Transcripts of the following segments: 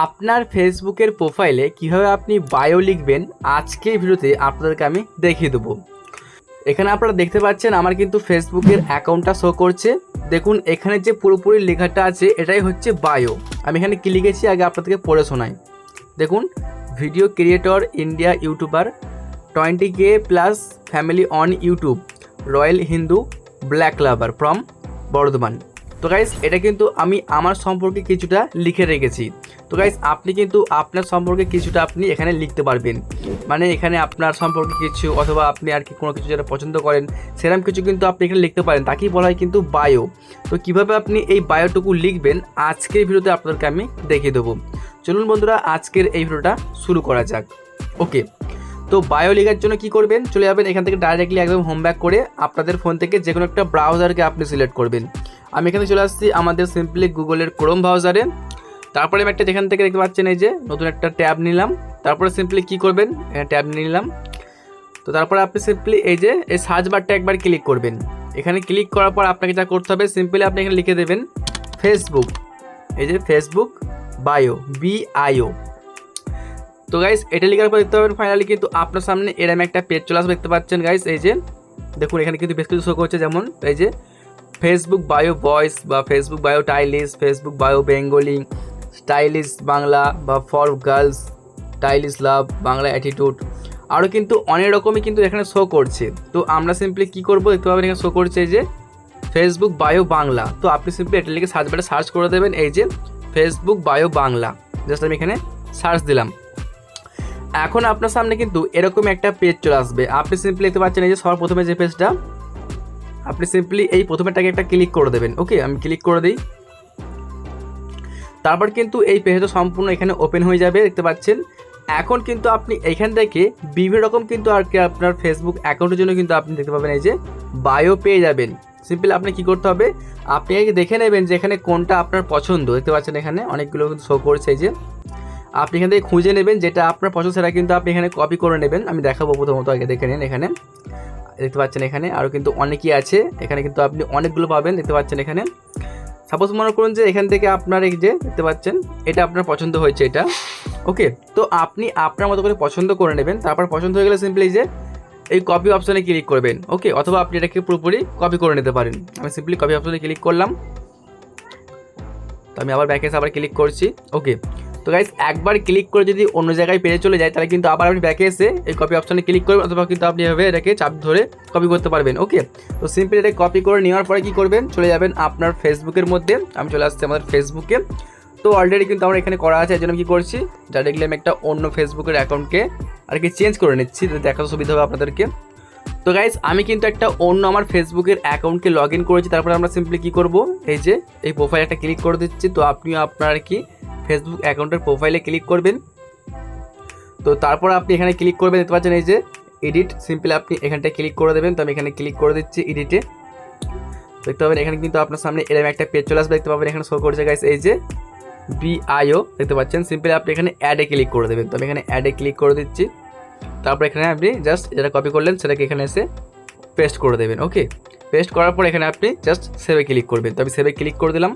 আপনার ফেসবুকের প্রোফাইলে কীভাবে আপনি বায়ো লিখবেন আজকের ভিডিওতে আপনাদেরকে আমি দেখিয়ে দেবো। এখানে আপনারা দেখতে পাচ্ছেন, আমার কিন্তু ফেসবুকের অ্যাকাউন্টটা শো করছে। দেখুন, এখানে যে পুরোপুরি লেখাটা আছে, এটাই হচ্ছে বায়ো আমি এখানে কি লিখেছি, আগে আপনাদেরকে পড়ে শোনাই। দেখুন video creator India YouTuber twenty K plus family on YouTube royal Hindu black lover from Bardhaman তো গাইস এটা কিন্তু আমি, আমার সম্পর্কে কিছুটা লিখে রেখেছি। তো গাইস আপনি কিন্তু আপনার সম্পর্কে কিছুটা আপনি এখানে লিখতে পারবেন। মানে এখানে আপনার সম্পর্কে কিছু অথবা আপনি আর কি কোনো কিছু যেটা পছন্দ করেন সেরকম কিছু কিন্তু আপনি এখানে লিখতে পারেন। তাকেই বলা হয় কিন্তু বায়ো তো কীভাবে আপনি এই বায়োটুকু লিখবেন, আজকের ভিডিওতে আপনাদেরকে আমি দেখিয়ে দেবো। চলুন বন্ধুরা, আজকের এই ভিডিওটা শুরু করা যাক। ওকে, তো বায়ো লেখার জন্য কি করবেন? চলে যাবেন এখান থেকে ডাইরেক্টলি একদম হোম ব্যাক করে আপনাদের ফোন থেকে যে কোনো একটা ব্রাউজারকে আপনি সিলেক্ট করবেন। আমি এখানে চলে আসছি আমাদের সিম্পলি গুগলের ক্রোম ব্রাউজারে তারপরে আমি একটা যেখান থেকে দেখতে পাচ্ছেন এই যে নতুন একটা ট্যাব নিলাম। তারপরে সিম্পলি কি করবেন? ট্যাব নিলাম। তো তারপরে আপনি সিম্পলি এই যে, এই সার্চ বারটা একবার ক্লিক করবেন। এখানে ক্লিক করার পর আপনাকে যা করতে হবে সিম্পলি আপনি এখানে লিখে দেবেন ফেসবুক এই যে ফেসবুক বায়ো বি আইও তো গাইস এটা লেখার পর দেখতে পাবেন ফাইনালি কিন্তু আপনার সামনে এরম একটা পেজ চলে আসবে, দেখতে পাচ্ছেন গাইস এই যে। দেখুন, এখানে কিন্তু বেশ কিছু শো করছে যেমন, এই যে ফেসবুক বায়ো ভয়েস বা Facebook bio stylish Facebook bio Bengali stylish Bangla বা for girls, stylish love, Bangla attitude. আরও কিন্তু অনেক রকমই কিন্তু এখানে শো করছে। তো আমরা সিম্পলি কী করব? দেখতে পাবেন এখানে শো করছে যে ফেসবুক বায়ো বাংলা তো আপনি সিম্পলি এটা লিখে সার্চ বারে সার্চ করে দেবেন এই যে ফেসবুক বায়ো বাংলা জাস্ট আমি এখানে সার্চ দিলাম। এখন আপনার সামনে কিন্তু এরকম একটা পেজ চলে আসবে। আপনি সিম্পলি দেখতে পাচ্ছেন এই যে সবার প্রথমে যে পেজটা আপনি সিম্পলি এই প্রথমেটাকে একটা ক্লিক করে দেবেন। ওকে আমি ক্লিক করে দিই। তারপর কিন্তু এই পেজটা সম্পূর্ণ এখানে ওপেন হয়ে যাবে, দেখতে পাচ্ছেন। এখন কিন্তু আপনি এখান থেকে বিভিন্ন রকম কিন্তু আর কি আপনার ফেসবুক অ্যাকাউন্টের জন্য কিন্তু আপনি দেখতে পাবেন, এই যে বায়ো পেয়ে যাবেন। সিম্পল আপনি কি করতে হবে? আপনি আগে দেখে নেবেন যে এখানে কোনটা আপনার পছন্দ, দেখতে পাচ্ছেন এখানে অনেকগুলো কিন্তু শো করছে, এই যে। আপনি এখান থেকে খুঁজে নেবেন যেটা আপনার পছন্দ, সেটা কিন্তু আপনি এখানে কপি করে নেবেন। আমি দেখাবো প্রথমত আগে, দেখে নিন এখানে। দেখতে পাচ্ছেন এখানে আরও কিন্তু অনেকই আছে। এখানে কিন্তু আপনি অনেকগুলো পাবেন, দেখতে পাচ্ছেন এখানে। সাপোজ মনে করুন যে এখান থেকে আপনার এই যে দেখতে পাচ্ছেন, এটা আপনার পছন্দ হয়েছে এটা। ওকে তো আপনি আপনার মতো করে পছন্দ করে নেবেন, তারপর পছন্দ হয়ে গেলে সিম্পলি যে এই কপি অপশানে ক্লিক করবেন। ওকে অথবা আপনি এটাকে পুরোপুরি কপি করে নিতে পারেন। আমি সিম্পলি কপি অপশানে ক্লিক করলাম। তো আমি আবার ব্যাকে আবার ক্লিক করছি। ওকে তো গাইস একবার ক্লিক করে যদি অন্য জায়গায় পেরে চলে যায়, তাহলে কিন্তু আবার আপনি ব্যাকে এসে এই কপি অপশানে ক্লিক করবেন, অথবা কিন্তু আপনি এভাবে এটাকে চাপ ধরে কপি করতে পারবেন ওকে তো সিম্পলি এটা কপি করে নেওয়ার পরে কি করবেন? চলে যাবেন আপনার ফেসবুকের মধ্যে, আমি চলে আসছি আমাদের ফেসবুকে তো অলরেডি কিন্তু আমার এখানে করা আছে, এই জন্য কী করছি? ডাইরেক্টলি আমি একটা অন্য ফেসবুকের অ্যাকাউন্টকে আর কি চেঞ্জ করে নিচ্ছি দেখার সুবিধা হবে আপনাদেরকে। তো গাইজ আমি কিন্তু একটা অন্য আমার ফেসবুকের অ্যাকাউন্টকে লগ ইন করেছি, তারপরে আমরা সিম্পলি কী করব? এই যে, এই প্রোফাইল একটা ক্লিক করে দিচ্ছি, তো আপনিও আপনার কি ফেসবুক অ্যাকাউন্টের প্রোফাইলে ক্লিক করবেন। তো তারপর আপনি এখানে ক্লিক করবেন, দেখতে পাচ্ছেন এই যে এডিট, সিম্পলি আপনি এখানটায় ক্লিক করে দেবেন। তো আমি এখানে ক্লিক করে দিচ্ছি এডিটে। দেখতে পাবেন, এখানে কিন্তু আপনার সামনে এরকম একটা পেজ চলে আসবে। দেখতে পাবেন, এখানে শো করছে গাইস এই যে বিআইও দেখতে পাচ্ছেন? সিম্পলি আপনি এখানে অ্যাডে ক্লিক করে দেবেন। তো আমি এখানে অ্যাডে ক্লিক করে দিচ্ছি। তারপর এখানে আপনি জাস্ট যেটা কপি করলেন, সেটাকে এখানে এসে পেস্ট করে দেবেন ওকে পেস্ট করার পর এখানে আপনি জাস্ট সেভে ক্লিক করবেন। তো আমি সেভে ক্লিক করে দিলাম।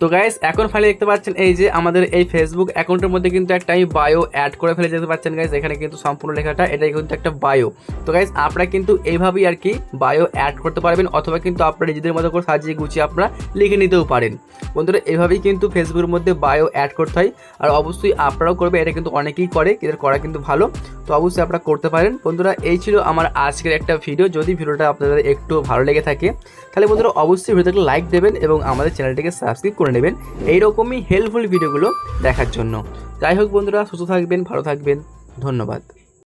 তো গাইস এখন ফাইলে দেখতে পাচ্ছেন এই যে আমাদের এই ফেসবুক অ্যাকাউন্টের মধ্যে কিন্তু একটা আমি বায়ো অ্যাড করে ফেলে যেতে পাচ্ছেন গাইস এখানে কিন্তু সম্পূর্ণ লেখাটা, এটাই কিন্তু একটা বায়ো তো গাইস আপনারা কিন্তু এইভাবেই আর কি বায়ো অ্যাড করতে পারবেন, অথবা কিন্তু আপনারা নিজেদের মতো করে সাজিয়ে গুছিয়ে আপনারা লিখে নিতেও পারেন। বন্ধুরা, এইভাবেই কিন্তু ফেসবুকের মধ্যে বায়ো অ্যাড করতে হয়, আর অবশ্যই আপনারাও করবে এটা কিন্তু অনেকেই করে, এদের করা কিন্তু ভালো, তো অবশ্যই আপনারা করতে পারেন। বন্ধুরা, এই ছিল আমার আজকের একটা ভিডিও যদি ভিডিওটা আপনাদের একটু ভালো লেগে থাকে, তাহলে বন্ধুরা অবশ্যই ভিডিওটাকে লাইক দেবেন এবং আমাদের চ্যানেলটিকে সাবস্ক্রাইব করে নেবেন এইরকমই হেল্পফুল ভিডিওগুলো দেখার জন্য। যাই হোক বন্ধুরা, সুস্থ থাকবেন, ভালো থাকবেন। ধন্যবাদ।